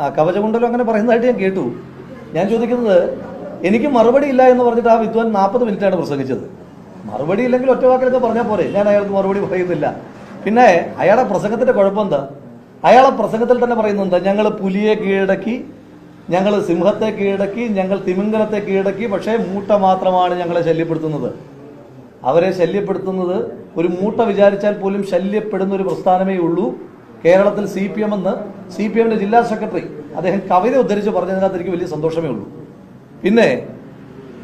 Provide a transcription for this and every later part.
ആ കവചകുണ്ടലം അങ്ങനെ പറയുന്നതായിട്ട് ഞാൻ കേട്ടു. ഞാൻ ചോദിക്കുന്നത് എനിക്ക് മറുപടി ഇല്ല എന്ന് പറഞ്ഞിട്ട് ആ വിദ്വാൻ നാൽപ്പത് മിനിറ്റാണ് പ്രസംഗിച്ചത്. മറുപടി ഇല്ലെങ്കിൽ ഒറ്റ വാക്കിലൊക്കെ പറഞ്ഞാൽ പോരെ. ഞാൻ അയാൾക്ക് മറുപടി പറയുന്നില്ല. പിന്നെ അയാളെ പ്രസംഗത്തിന്റെ കുഴപ്പം എന്താ? അയാളെ പ്രസംഗത്തിൽ തന്നെ പറയുന്നുണ്ട് ഞങ്ങൾ പുലിയെ കീഴടക്കി ഞങ്ങൾ സിംഹത്തെ കീഴടക്കി ഞങ്ങൾ തിമിംഗലത്തെ കീഴടക്കി പക്ഷേ മൂട്ട മാത്രമാണ് ഞങ്ങളെ ശല്യപ്പെടുത്തുന്നത്. അവരെ ശല്യപ്പെടുത്തുന്നത് ഒരു മൂട്ട വിചാരിച്ചാൽ പോലും ശല്യപ്പെടുന്ന ഒരു പ്രസ്ഥാനമേ ഉള്ളൂ. കേരളത്തിൽ സി പി എം എന്ന് സി പി എമ്മിന്റെ ജില്ലാ സെക്രട്ടറി അദ്ദേഹം കവിത ഉദ്ധരിച്ച് പറഞ്ഞതിനകത്ത് എനിക്ക് വലിയ സന്തോഷമേ ഉള്ളൂ. പിന്നെ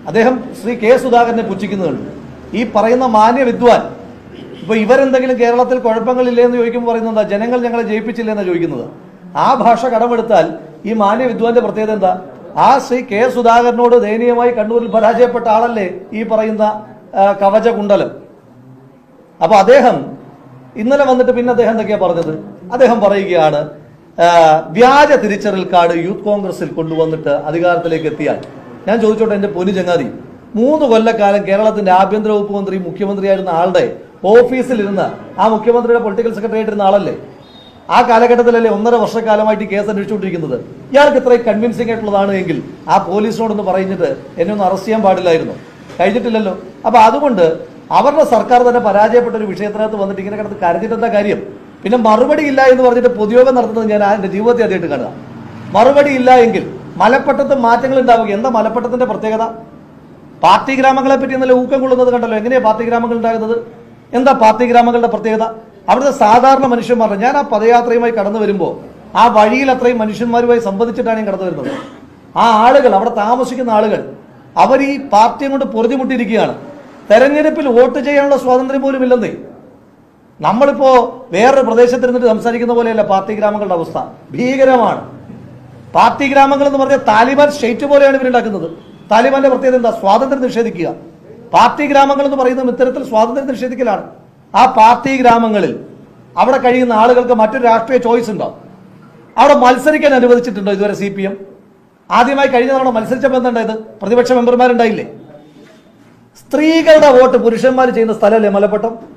അദ്ദേഹം ശ്രീ കെ സുധാകരനെ പുച്ഛിക്കുന്നുണ്ട് ഈ പറയുന്ന മാന്യ വിദ്വാൻ ഇപ്പൊ ഇവരെന്തെങ്കിലും കേരളത്തിൽ കുഴപ്പങ്ങളില്ലേ എന്ന് ചോദിക്കുമ്പോൾ പറയുന്നത് ജനങ്ങൾ ഞങ്ങളെ ജയിപ്പിച്ചില്ല എന്നാണ് ചോദിക്കുന്നത്? ആ ഭാഷ കടമെടുത്താൽ ഈ മാന്യ വിദ്വാന്റെ പ്രത്യേകത എന്താ? ആ ശ്രീ കെ സുധാകരനോട് ദയനീയമായി കണ്ണൂരിൽ പരാജയപ്പെട്ട ആളല്ലേ ഈ പറയുന്ന കവച കുണ്ടലം അപ്പൊ അദ്ദേഹം ഇന്നലെ വന്നിട്ട് പിന്നെ അദ്ദേഹം എന്തൊക്കെയാ പറഞ്ഞത്? അദ്ദേഹം പറയുകയാണ് വ്യാജ തിരിച്ചറിൽ കാർഡ് യൂത്ത് കോൺഗ്രസിൽ കൊണ്ടുവന്നിട്ട് അധികാരത്തിലേക്ക് എത്തിയാൽ. ഞാൻ ചോദിച്ചോട്ടെ എന്റെ പൊന്നു ചങ്ങാതി മൂന്ന് കൊല്ലക്കാലം കേരളത്തിന്റെ ആഭ്യന്തര വകുപ്പ് മന്ത്രി മുഖ്യമന്ത്രിയായിരുന്ന ആളുടെ ഓഫീസിലിരുന്ന് ആ മുഖ്യമന്ത്രിയുടെ പൊളിറ്റിക്കൽ സെക്രട്ടറി ആയിട്ടിരുന്ന ആളല്ലേ? ആ കാലഘട്ടത്തിലല്ലേ ഒന്നര വർഷക്കാലമായിട്ട് കേസ് അന്വേഷിച്ചുകൊണ്ടിരിക്കുന്നത്. ഇയാൾക്ക് ഇത്രയും കൺവിൻസിംഗ് ആയിട്ടുള്ളതാണ് എങ്കിൽ ആ പോലീസിനോടൊന്ന് പറഞ്ഞിട്ട് എന്നെ ഒന്ന് അറസ്റ്റ് ചെയ്യാൻ പാടില്ലായിരുന്നു. കഴിഞ്ഞിട്ടില്ലല്ലോ. അപ്പൊ അതുകൊണ്ട് അവരുടെ സർക്കാർ തന്നെ പരാജയപ്പെട്ട ഒരു വിഷയത്തിനകത്ത് വന്നിട്ട് ഇങ്ങനെ കിടന്ന് കരഞ്ഞിട്ട് കാര്യം? പിന്നെ മറുപടി ഇല്ല എന്ന് പറഞ്ഞിട്ട് പൊതുയോഗം നടത്തുന്നത് ഞാൻ എന്റെ ജീവിതത്തെ ആദ്യമായിട്ട് കാണുക. മറുപടി ഇല്ല എങ്കിൽ മലപ്പട്ടത്ത് മാറ്റങ്ങൾ ഉണ്ടാവുക. എന്താ മലപ്പട്ടത്തിന്റെ പ്രത്യേകത? പാർട്ടി ഗ്രാമങ്ങളെ പറ്റി ഇന്നലെ ഊക്കം കൊള്ളുന്നത് കണ്ടല്ലോ. എങ്ങനെയാ പാർട്ടി ഗ്രാമങ്ങൾ ഉണ്ടാകുന്നത്? എന്താ പാർട്ടി ഗ്രാമങ്ങളുടെ പ്രത്യേകത? അവിടുത്തെ സാധാരണ മനുഷ്യന്മാർ ഞാൻ ആ പദയാത്രയുമായി കടന്നു വരുമ്പോൾ ആ വഴിയിൽ അത്രയും മനുഷ്യന്മാരുമായി സംബന്ധിച്ചിട്ടാണ് ഞാൻ കടന്നു വരുന്നത്. ആ ആളുകൾ അവിടെ താമസിക്കുന്ന ആളുകൾ അവർ ഈ പാർട്ടിയും കൊണ്ട് പൊറുതിമുട്ടിയിരിക്കുകയാണ്. തെരഞ്ഞെടുപ്പിൽ വോട്ട് ചെയ്യാനുള്ള സ്വാതന്ത്ര്യം പോലും ഇല്ലെന്നേ. നമ്മളിപ്പോ വേറൊരു പ്രദേശത്തിരുന്നിട്ട് സംസാരിക്കുന്ന പോലെയല്ല പാർട്ടി ഗ്രാമങ്ങളുടെ അവസ്ഥ. ഭീകരമാണ്. പാർട്ടി ഗ്രാമങ്ങൾ എന്ന് പറഞ്ഞാൽ താലിബാൻ സ്റ്റേറ്റ് പോലെയാണ് ഇവരുണ്ടാക്കുന്നത് താലിബാന്റെ പ്രത്യേകത എന്താ? സ്വാതന്ത്ര്യം നിഷേധിക്കുക. പാർട്ടി ഗ്രാമങ്ങൾ എന്ന് പറയുന്നത് ഇത്തരത്തിൽ സ്വാതന്ത്ര്യം നിഷേധിക്കലാണ്. ആ പാർട്ടി ഗ്രാമങ്ങളിൽ അവിടെ കഴിയുന്ന ആളുകൾക്ക് മറ്റൊരു രാഷ്ട്രീയ ചോയ്സ് ഉണ്ടോ? അവിടെ മത്സരിക്കാൻ അനുവദിച്ചിട്ടുണ്ടോ ഇതുവരെ സി പി എം ആദ്യമായി കഴിഞ്ഞ തവണ മത്സരിച്ചപ്പോൾ എന്തുണ്ടായത് പ്രതിപക്ഷ മെമ്പർമാരുണ്ടായില്ലേ? സ്ത്രീകളുടെ വോട്ട് പുരുഷന്മാർ ചെയ്യുന്ന സ്ഥലമല്ലേ മലപ്പട്ടം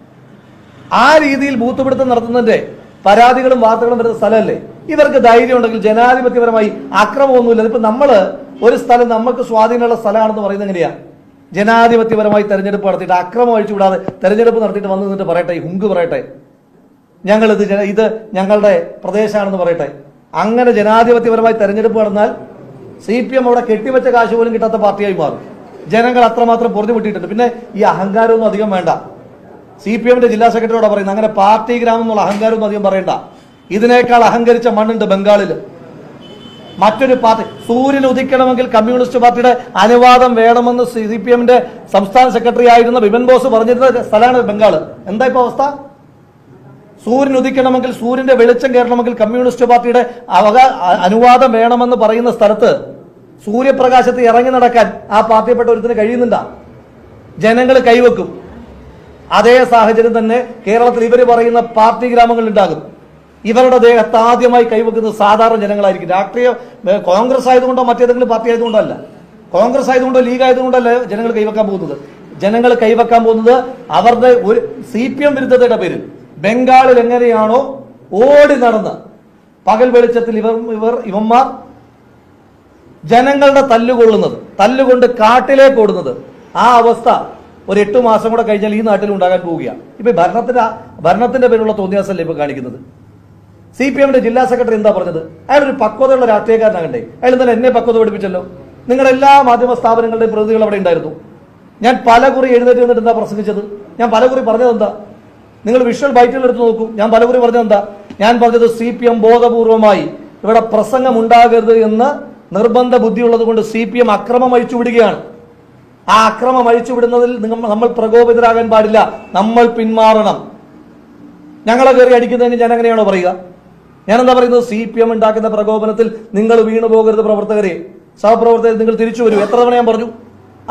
ആ രീതിയിൽ ബൂത്ത് പിടുത്തം നടത്തുന്നതിന്റെ പരാതികളും വാർത്തകളും വരുന്ന സ്ഥലമല്ലേ? ഇവർക്ക് ധൈര്യം ഉണ്ടെങ്കിൽ ജനാധിപത്യപരമായി അക്രമമൊന്നുമില്ല. ഇപ്പൊ നമ്മൾ ഒരു സ്ഥലം നമുക്ക് സ്വാധീനമുള്ള സ്ഥലമാണെന്ന് പറയുന്നത് എങ്ങനെയാ? ജനാധിപത്യപരമായി തെരഞ്ഞെടുപ്പ് നടത്തിയിട്ട് അക്രമം അഴിച്ചു വിടാതെ തെരഞ്ഞെടുപ്പ് നടത്തിയിട്ട് വന്നു നിന്നിട്ട് പറയട്ടെ ഹുങ്ക് പറയട്ടെ. ഞങ്ങൾ ഇത് ഇത് ഞങ്ങളുടെ പ്രദേശമാണെന്ന് പറയട്ടെ. അങ്ങനെ ജനാധിപത്യപരമായി തെരഞ്ഞെടുപ്പ് നടന്നാൽ സി പി എം അവിടെ കെട്ടിവെച്ച കാശ് പോലും കിട്ടാത്ത പാർട്ടിയായി മാറും. ജനങ്ങൾ അത്രമാത്രം പൊറുതിമുട്ടിയിട്ടുണ്ട് പിന്നെ ഈ അഹങ്കാരമൊന്നും അധികം വേണ്ട. സി പി എമ്മിന്റെ ജില്ലാ സെക്രട്ടറിയോട് പറയുന്നത്. അങ്ങനെ പാർട്ടി ഗ്രാമം എന്നുള്ള അഹങ്കാരമൊന്നും അധികം പറയണ്ട. ഇതിനേക്കാൾ അഹങ്കരിച്ച മണ്ണുണ്ട് ബംഗാളിൽ മറ്റൊരു പാർട്ടി സൂര്യൻ ഉദിക്കണമെങ്കിൽ കമ്മ്യൂണിസ്റ്റ് പാർട്ടിയുടെ അനുവാദം വേണമെന്ന് സി പി എമ്മിന്റെ സംസ്ഥാന സെക്രട്ടറി ആയിരുന്ന ബിമൻ ബോസ് പറഞ്ഞിരുന്ന സ്ഥലമാണ് ബംഗാൾ എന്താ ഇപ്പൊ അവസ്ഥ? സൂര്യൻ ഉദിക്കണമെങ്കിൽ സൂര്യന്റെ വെളിച്ചം കയറണമെങ്കിൽ കമ്മ്യൂണിസ്റ്റ് പാർട്ടിയുടെ അവകാ അനുവാദം വേണമെന്ന് പറയുന്ന സ്ഥലത്ത് സൂര്യപ്രകാശത്ത് ഇറങ്ങി നടക്കാൻ ആ പാർട്ടിയെപ്പെട്ട ഒരുത്തിന് കഴിയുന്നുണ്ടാ? ജനങ്ങൾ കൈവെക്കും. അതേ സാഹചര്യം തന്നെ കേരളത്തിൽ ഇവർ പറയുന്ന പാർട്ടി ഗ്രാമങ്ങൾ ഉണ്ടാകും. ഇവരുടെ ദേഹത്ത് ആദ്യമായി കൈവെക്കുന്നത് സാധാരണ ജനങ്ങളായിരിക്കും. രാഷ്ട്രീയ കോൺഗ്രസ് ആയതുകൊണ്ടോ മറ്റേതെങ്കിലും പാർട്ടി ആയതുകൊണ്ടോ അല്ല കോൺഗ്രസ് ആയതുകൊണ്ടോ ലീഗ് ആയതുകൊണ്ടല്ല ജനങ്ങൾ കൈവെക്കാൻ പോകുന്നത്. ജനങ്ങൾ കൈവെക്കാൻ പോകുന്നത് അവരുടെ ഒരു സി പി എം വിരുദ്ധതയുടെ പേരിൽ. ബംഗാളിൽ എങ്ങനെയാണോ ഓടി നടന്ന് പകൽ വെളിച്ചത്തിൽ ഇവർ ഇവർ ഇവന്മാർ ജനങ്ങളുടെ തല്ലുകൊള്ളുന്നത് തല്ലുകൊണ്ട് കാട്ടിലേക്ക് ഓടുന്നത്. ആ അവസ്ഥ ഒരു എട്ട് മാസം കൂടെ കഴിഞ്ഞാൽ ഈ നാട്ടിൽ ഉണ്ടാകാൻ പോവുകയാണ് ഇപ്പൊ ഭരണത്തിന്റെ ഭരണത്തിന്റെ പേരിലുള്ള തോന്നിയാസല്ലേ ഇപ്പൊ കാണിക്കുന്നത്? സി പി എമ്മിന്റെ ജില്ലാ സെക്രട്ടറി എന്താ പറഞ്ഞത്? അയാൾ ഒരു പക്വതയുള്ള രാഷ്ട്രീയക്കാരനാകണ്ടേ? അയാൾ ഇന്നലെ എന്നെ പക്വത പഠിപ്പിച്ചല്ലോ. നിങ്ങളുടെ എല്ലാ മാധ്യമ സ്ഥാപനങ്ങളുടെയും പ്രതിനിധികൾ അവിടെ ഉണ്ടായിരുന്നു. ഞാൻ പല കുറി എഴുന്നേറ്റ് നിന്നിട്ട് എന്താ പ്രസംഗിച്ചത്? ഞാൻ പല കുറി പറഞ്ഞത് എന്താ? നിങ്ങൾ വിഷ്വൽ ബൈറ്റുകൾ എടുത്ത് നോക്കൂ. ഞാൻ പല കുറി പറഞ്ഞത് എന്താ? ഞാൻ പറഞ്ഞത് സി പി എം ബോധപൂർവമായി ഇവിടെ പ്രസംഗം ഉണ്ടാകരുത് എന്ന് നിർബന്ധ ബുദ്ധിയുള്ളത് കൊണ്ട് സി പി എം അക്രമം അഴിച്ചു വിടുകയാണ് ആ അക്രമം അഴിച്ചു വിടുന്നതിൽ നമ്മൾ പ്രകോപിതരാകാൻ പാടില്ല. നമ്മൾ പിന്മാറണം. ഞങ്ങളെ കയറി അടിക്കുന്നതിന് ഞാൻ എങ്ങനെയാണോ പറയുക? ഞാൻ എന്താ പറയുന്നത്? സി പി എം ഉണ്ടാക്കുന്ന പ്രകോപനത്തിൽ നിങ്ങൾ വീണു പോകരുത് പ്രവർത്തകരെ. സഹപ്രവർത്തകർ നിങ്ങൾ തിരിച്ചു വരൂ. എത്ര തവണ ഞാൻ പറഞ്ഞു?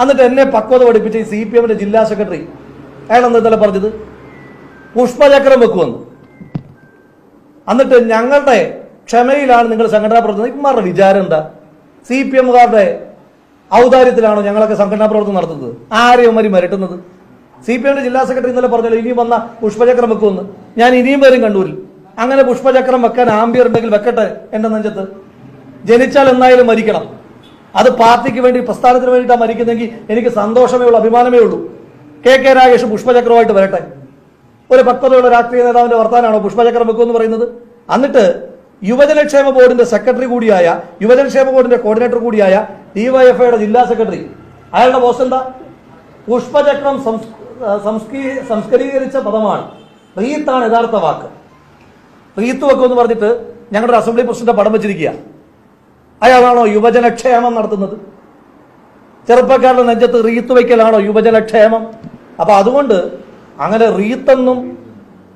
എന്നിട്ട് എന്നെ പക്വത പഠിപ്പിച്ച സി പി എമ്മിന്റെ ജില്ലാ സെക്രട്ടറി. അയാൾ എന്താ ഇന്നലെ പറഞ്ഞത് പുഷ്പചക്രം വെക്കുമെന്ന്. എന്നിട്ട് ഞങ്ങളുടെ ക്ഷമയിലാണ് നിങ്ങൾ സംഘടനാ പ്രവർത്തനം ഇമാരുടെ വിചാരം എന്താ? സി പി എമ്മുകാരുടെ ഔദാര്യത്തിലാണോ ഞങ്ങളൊക്കെ സംഘടനാ പ്രവർത്തനം നടത്തുന്നത്? ആരെയും മരി മരട്ടുന്നത്? സി പി എമ്മിന്റെ ജില്ലാ സെക്രട്ടറി ഇന്നലെ പറഞ്ഞല്ലോ ഇനിയും വന്ന പുഷ്പചക്രം വെക്കുമെന്ന്. ഞാൻ ഇനിയും വരും കണ്ണൂരിൽ. അങ്ങനെ പുഷ്പചക്രം വെക്കാൻ ആംബിയർ ഉണ്ടെങ്കിൽ വെക്കട്ടെ എന്റെ നെഞ്ചത്ത്. ജനിച്ചാൽ എന്നായാലും മരിക്കണം. അത് പാർട്ടിക്ക് വേണ്ടി പ്രസ്ഥാനത്തിന് വേണ്ടിയിട്ടാണ് മരിക്കുന്നെങ്കിൽ എനിക്ക് സന്തോഷമേ ഉള്ളൂ അഭിമാനമേ ഉള്ളൂ. കെ കെ രാഗേഷ് പുഷ്പചക്രമായിട്ട് വരട്ടെ. ഒരു പക്വതയുള്ള രാഷ്ട്രീയ നേതാവിന്റെ വർത്താനാണോ പുഷ്പചക്രം വെക്കുമെന്ന് പറയുന്നത്? എന്നിട്ട് യുവജനക്ഷേമ ബോർഡിന്റെ സെക്രട്ടറി കൂടിയായ യുവജനക്ഷേമ ബോർഡിന്റെ കോർഡിനേറ്റർ കൂടിയായ ഡിവൈഎഫ്ഐയുടെ ജില്ലാ സെക്രട്ടറി. അയാളുടെ പോസ്റ്റ് എന്താ? പുഷ്പചക്രം സംസ്കരീകരിച്ച പദമാണ്. റീത്താണ് യഥാർത്ഥ വാക്ക്. റീത്ത് വെക്കുമെന്ന് പറഞ്ഞിട്ട് ഞങ്ങളുടെ അസംബ്ലി പ്രസിഡന്റ് പടം വെച്ചിരിക്കുക. അയാളാണോ യുവജനക്ഷേമം നടത്തുന്നത്? ചെറുപ്പക്കാരുടെ നെഞ്ചത്ത് റീത്ത് വയ്ക്കലാണോ യുവജനക്ഷേമം? അപ്പൊ അതുകൊണ്ട് അങ്ങനെ റീത്തെന്നും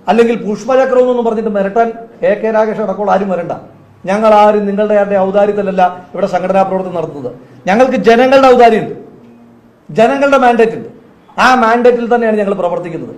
അല്ലെങ്കിൽ പുഷ്പചക്രം എന്നും പറഞ്ഞിട്ട് മിരട്ടാൻ കെ കെ രാകേഷ് അടക്കമുള്ള ആരും വരണ്ട. ഞങ്ങൾ ആരും നിങ്ങളുടെ ആരുടെ ഔദാര്യത്തിലല്ല ഇവിടെ സംഘടനാ പ്രവർത്തനം നടത്തുന്നത്. ഞങ്ങൾക്ക് ജനങ്ങളുടെ ഔദാര്യമുണ്ട്. ജനങ്ങളുടെ മാൻഡേറ്റ് ഉണ്ട്. ആ മാൻഡേറ്റിൽ തന്നെയാണ് ഞങ്ങൾ പ്രവർത്തിക്കുന്നത്.